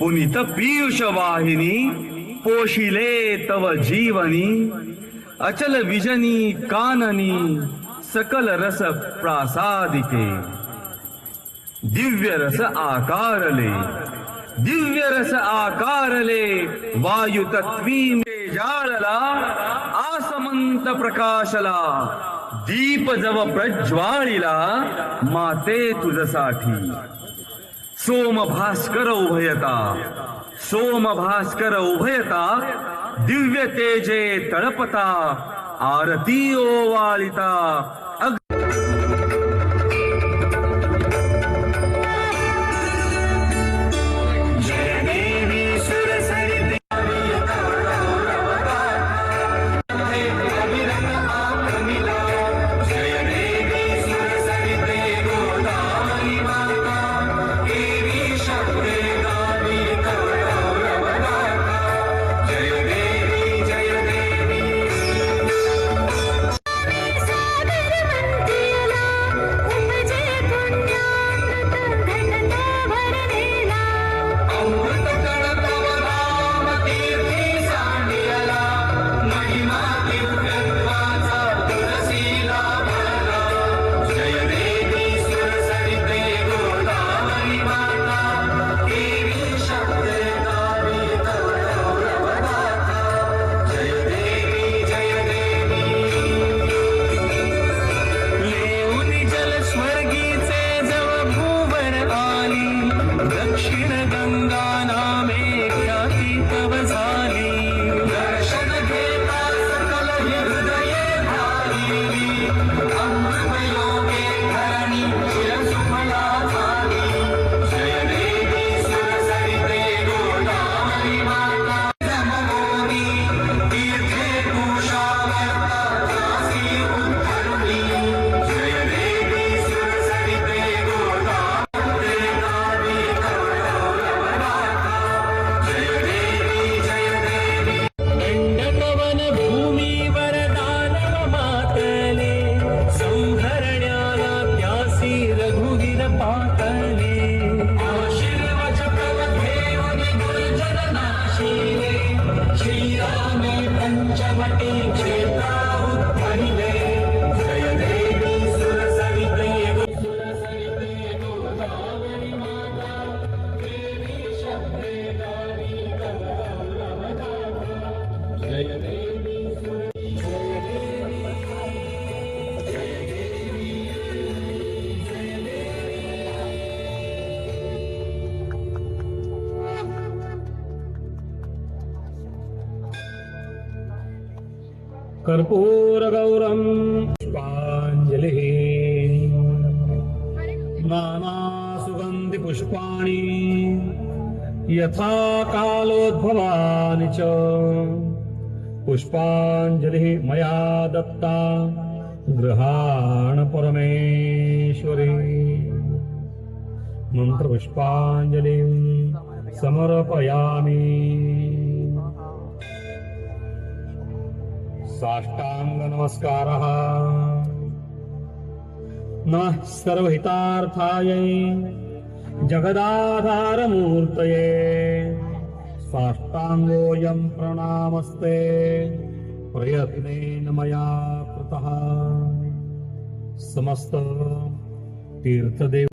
पुनित पीयूष वाहिनी पोशिले तव जीवनी अचल विजनी काननी सकल रस प्रासादिके। दिव्य रस आकारले दिव्य रस आकारले वायु तत्वी जाळला आसमंत प्रकाशला दीप जव प्रज्वाळीला माते तुझसाठी। सोम भास्कर उभयता। सोम भास्कर उभयता दिव्य तेजे तळपता आरती ओवाळिता Chicken कर्पूरगौरं पुष्पाञ्जलिः नानासुगन्धिपुष्पाणि यथा कालोद्भवानि च। पुष्पाञ्जलिः मया दत्ता। गृहाण परमेश्वरी। मन्त्रपुष्पाञ्जलिं समर्पयामि। साष्टाङ्गनमस्कारः। नमः सर्वहितार्थायै जगदाधारमूर्तये। साष्टाङ्गोऽयं प्रणामस्ते। प्रयत्नेन मया कृतः। समस्त तीर्थदेव